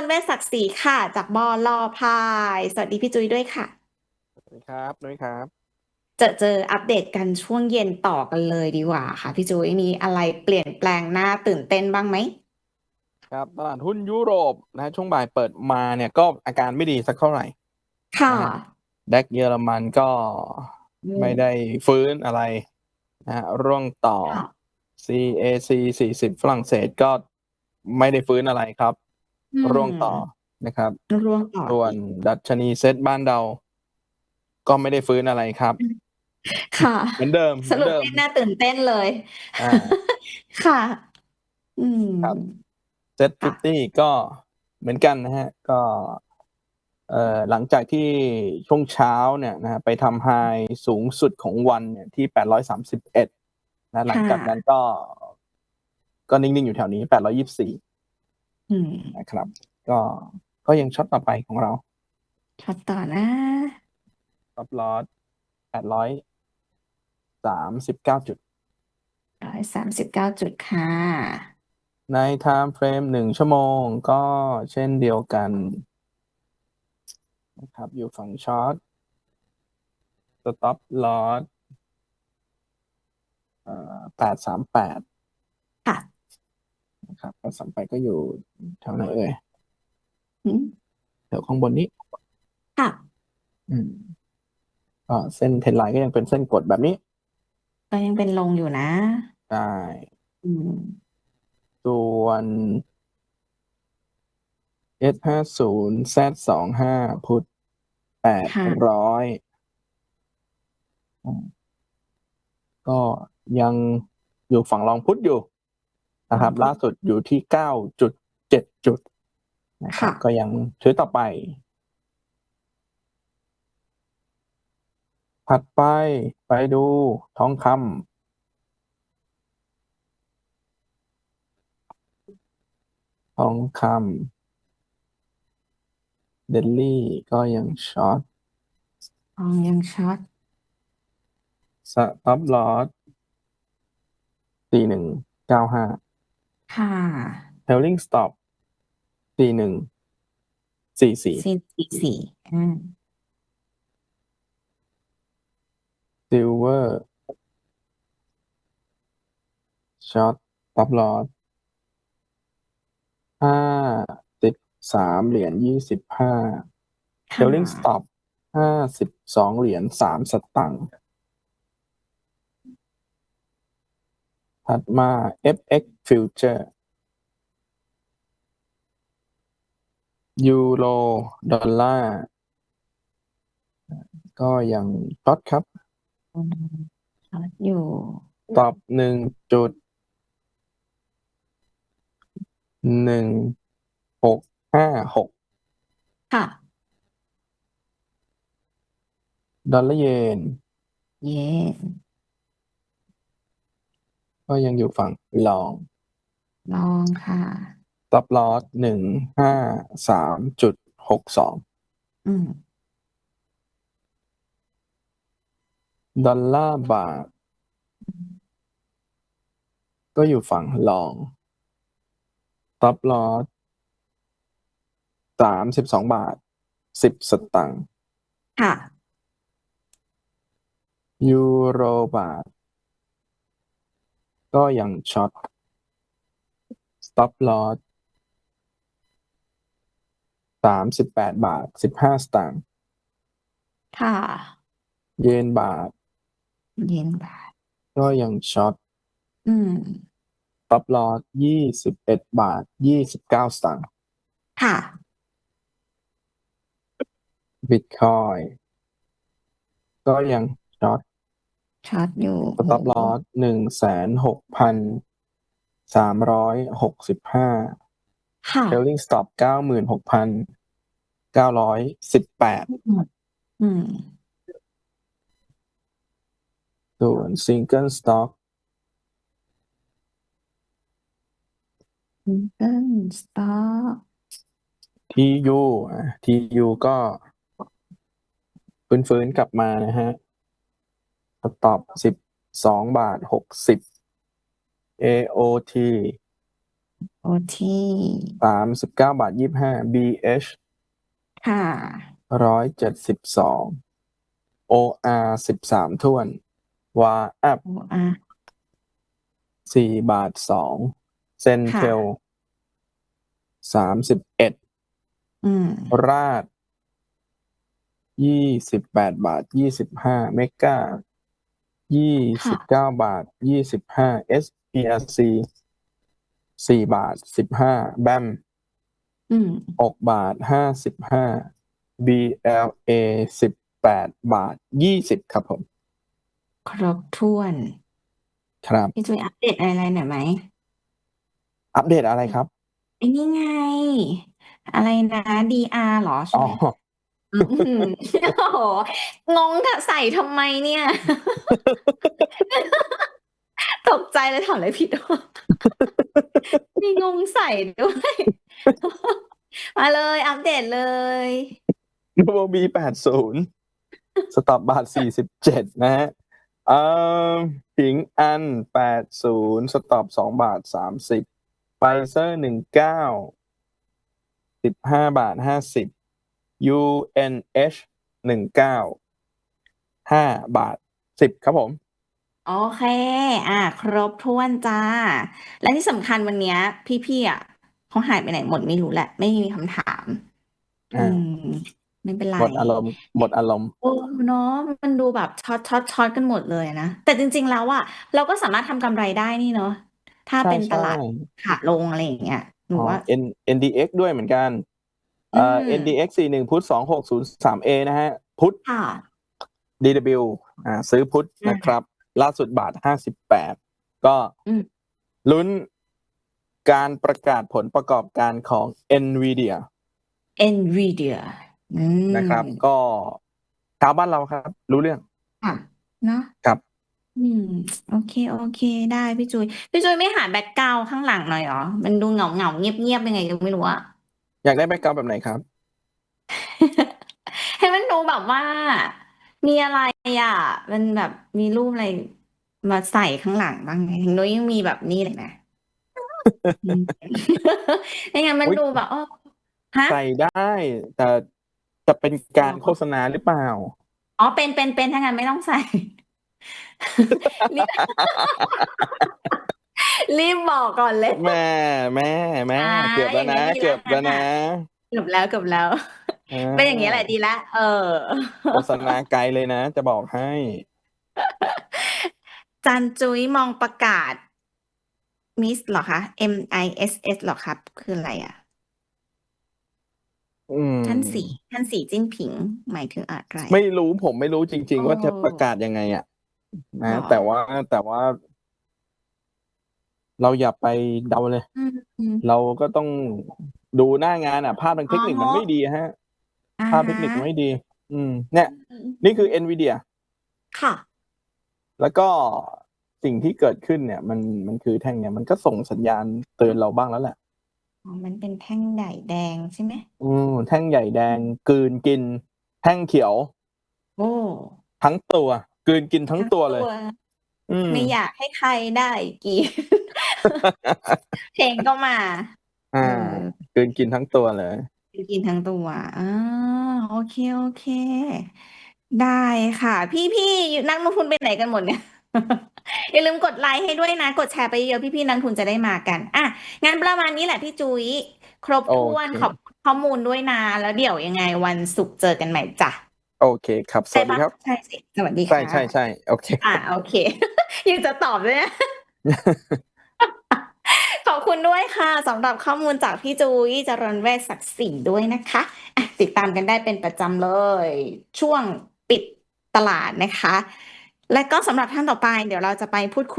นท์เวชศักดิ์ศรีค่ะ จากบลพาย สวัสดีพี่จุ้ยด้วยค่ะ สวัสดีครับนุ้ยครับเจอเจออัปเดตกันช่วงเย็นต่อกันเลยดีกว่าค่ะ พี่จุ้ยมีอะไรเปลี่ยนแปลงน่าตื่นเต้นบ้างไหมครับตลาดหุ้นยุโรปนะช่วงบ่ายเปิดมาเนี่ยก็อาการไม่ดีสักเท่าไหร่ ค่ะนะฮะแดกเยอรมันก็อืมไม่ได้ฟื้นอะไรนะฮะร่วงต่อค่ะ CAC 40 ฝรั่งเศสก็ไม่ได้ฟื้นอะไรครับ อืมร่วงต่อนะครับ ร่วงต่อส่วนอีกดัชนีเซ็ตบ้านเรา ก็ไม่ได้ฟื้นอะไรครับ ค่ะ เหมือนเดิมเหสมือนรุปเดิม ไม่น่าตื่นเต้นเลย อ่า ค่ะ อืม ครับ เซ็ตค่ะ50ก็เหมือนกันนะฮะ ก็เอ่อหลังจากที่ช่วงเช้าเนี่ยนะฮะไปทำไฮสูงสุดของวันเนี่ยที่ 831นะหลังจากนั้นก็ก็นิ่งๆอยู่แถวนี้ 824 อืม นะครับ ก็ ก็ยังช็อตต่อไปของเราช็อตต่อนะ stop loss 839จุด ร้อยสามสิบเก้าจุดค่ะ ใน time frame หนึ่งชั่วโมงก็เช่นเดียวกันนะครับอยู่ฝั่งช็อต stop loss เอ่อแปดสามแปดค่ะ นะครับแปดสามแปดก็อยู่แถวไหนเอ่ยอืมแถวข้างบนนี้ ค่ะ อืมก็เส้นเทรนไลน์ก็ยังเป็นเส้นกดแบบนี้ก็ยังเป็นลงอยู่นะใช่อืม ส่วน S ห้าศูนย์ Z สองห้าพุทแปดค่ะ ร้อยก็ยังอยู่ฝั่งรองพุทอยู่ นะครับ ล่าสุดอยู่ที่เก้าจุดเจ็ดจุดนะครับค่ะก็ยังถือต่อไป ถัดไปไปดูทองคำทองคำเดลลี่ก็ยังช็อตทองยังช็อตสต็อปลอสสี่หนึ่งเก้าห้า ค่ะเทลลิงสต็อปสี่หนึ่งสี่สี่ซีสี่สี่อืมซิลเวอร์ช็อตต็อปลอสห้าสิบสามเหรียญยี่สิบห้าเทลลิงสต็อปห้าสิบสองเหรียญสามสตังค์ ถัดมา FX Future ยูโรดอลลาร์ก็ยังช็อตครับอืมช็อตอยู่ ตอบหนึ่งจุดหนึ่งหกห้าหกค่ะ ดอลลาร์เยน เย็น ก็ยังอยู่ฝั่งลอง ลองค่ะ ตับลอสหนึ่งห้าสามจุดหกสองอืม ดอลลาร์บาท ก็อยู่ฝั่งลอง ตับลอสสามสิบสองบาทสิบสตังค์ค่ะ ยูโรบาท ก็ยังช็อต stop loss สามสิบแปดบาทสิบห้าสตางค์ค่ะ เยนบาท เย็นบาท ก็ยังช็อต อืม stop loss ยี่สิบเอ็ดบาทยี่สิบเก้าสตางค์ ค่ะ บิตคอย ก็ยังช็อต ช็อตอยู่ stop loss หนึ่งแสนหกพันสามร้อยหกสิบห้าค่ะ trailing stop เก้าหมื่นหกพันเก้าร้อยสิบแปดอืมส่วน single stock ซิงเกิลสต็อก TU อะ TU ก็ฟื้นๆกลับมานะฮะส ต็อปสิบสองบาทหกสิบ AOT OT สามสิบเก้าบาทยี่ห้า BH ค่ะ ร้อยเจ็ดสิบสอง OR สิบสามถ้วนวาแอป OR สี่บาทสองเซนเทลสามสิบเอ็ดอืม ราดยี่สิบแปดบาทยี่สิบห้าเมกา ยี่สิบเก้าบาทยี่สิบห้า SPRC สี่บาทสิบห้าแบมอืมหกบาทห้าสิบห้า BLA สิบแปดบาทยี่สิบครับผม ครบถ้วนครับพี่จุ้ยอัปเดตอะไรหน่อยไหมอัปเดตอะไรครับไอ้นี่ไง อะไรนะ DR เหรอใช่อ๋อไหม อืมโอ้โหงงค่ะใส่ทำไมเนี่ย ตกใจเลยถามอะไรผิดวะมีงงใส่ด้วย มาเลยอัปเดตเลยโนโบบีแปดศูนย์สต็อปบาทสี่สิบเจ็ดนะฮะเอ่อผิงอันแปดศูนย์สต็อปสองบาทสามสิบไฟเซอร์หนึ่งเก้าสิบห้าบาทห้าสิบ UNH หนึ่งเก้าห้าบาทสิบครับผม โอเค อะ ครบถ้วนจ้า และที่สำคัญวันเนี้ย พี่ๆอะเขาหายไปไหนหมดไม่รู้แหละ ไม่มีคำถาม อือ่ามไม่เป็นไรหมดอารมณ์หมดอารมณ์โอ้เนาะมันดูแบบช็อตช็อตช็อตกันหมดเลยนะ แต่จริง ๆ แล้วอะเราก็สามารถทำกำไรได้นี่เนาะถ้าใช่เป็นตใช่ลาดขาลงอะไรอย่างเงี้ยหนูอ๋อ ว่า N NDX ด้วยเหมือนกันอื เอ่อม NDX สี่หนึ่งพุทสองหกศูนย์สามเอนะฮะ พุท ค่ะ DW อ่าซื้อพุทอืมนะครับ ล่าสุดบาทห้าสิบแปดก็อืมลุ้นการประกาศผลประกอบการของ NVIDIA Nvidia อืมนะครับ ก็ชาวบ้านเราครับ รู้เรื่องค่ะเนาะครับอืมโอเค โอเค ได้พี่จุย พี่จุยไม่หาแบ็กกราวข้างหลังหน่อยเหรอ มันดูเหงาเหงาเงียบเงียบๆยังไงก็ไม่รู้อะ อยากได้แบ็กกราวด์แบบไหนครับ ให้มันดูแบบว่า มีอะไรอะ มันแบบมีรูปอะไรมาใส่ข้างหลังบ้างไงถึงโน้ยยังมีแบบนี้เลยนะอืมไม่งั้นมันอุ๊ยดูแบบเออฮะใส่ได้ แต่จะเป็นการอ๋อโฆษณาหรือเปล่า อ๋อเป็นเป็นเป็นถ้างั้นไม่ต้องใส่ รีบรีบบอกก่อนเลย แม่แม่แม่อ่าเกือบแล้วอย่างนั้นะนดีเกือบแล้แล้ววนะเกือบแล้วเกือบแล้วอ่าเป็นอย่างนี้ยแหละดีละ เออ โฆษณาไกลเลยนะ จะบอกให้ จันจุ้ยมองประกาศ มิสเหรอคะ M I S S เหรอครับ คืออะไรอะ อืมท่านสีท่านสีจิ้นผิง หมายถึงอะไร ไม่รู้ผมไม่รู้จริง ๆ ว่าจะโอ้ประกาศยังไงอะหรนะอแต่ว่าแต่ว่า เราอย่าไปเดาเลย อืมอืมเราก็ต้องดูหน้างานอะ ภาพทางเทคนิคอ๋อมันไม่ดีฮะ อ่าภาพเทคนิคฮะไม่ดี อืม เนี่ย อืมนี่คือ NVIDIA ค่ะ แล้วก็สิ่งที่เกิดขึ้นเนี่ย มันมันคือแท่งเนี่ย มันก็ส่งสัญญาณเตือนเราบ้างแล้วแหละ อ๋อ มันเป็นแท่งใหญ่แดงใช่ไหมอืมแท่งใหญ่แดงกลืนกิน แท่งเขียว โอ้ทั้งตัวกลืนกินทั้งตัวเลยอืม ไม่อยากให้ใครได้กิน เพลงก็มา อ่าเออกลืนกินทั้งตัวเลย กินทั้งตัวอ่าโอเค โอเค ได้ค่ะ พี่พี่นักลงทุนไปไหนกันหมดเนี่ย อย่าลืมกดไลค์ให้ด้วยนะ กดแชร์ไปเยอะพี่พี่นักลงทุนจะได้มากัน อะ งั้นประมาณนี้แหละพี่จุ้ย ครบถ้วนโอเค ขอบคุณข้อมูลด้วยนะ แล้วเดี๋ยวยังไงวันศุกร์เจอกันใหม่จ้ะโอเคครับ สวัสดีปะครับใช่สิ สวัสดีใช่ค่ะใช่ใช่โอเค อะโอเค ยังจะตอบด้วยนะขอบ คุณด้วยค่ะสำหรับข้อมูลจากพี่จุ้ยจรนเวชศักดิ์ศรีด้วยนะคะอะติดตามกันได้เป็นประจำเลย ช่วงปิดตลาดนะคะ และก็สำหรับท่านต่อไป เดี๋ยวเราจะไปพูดคุย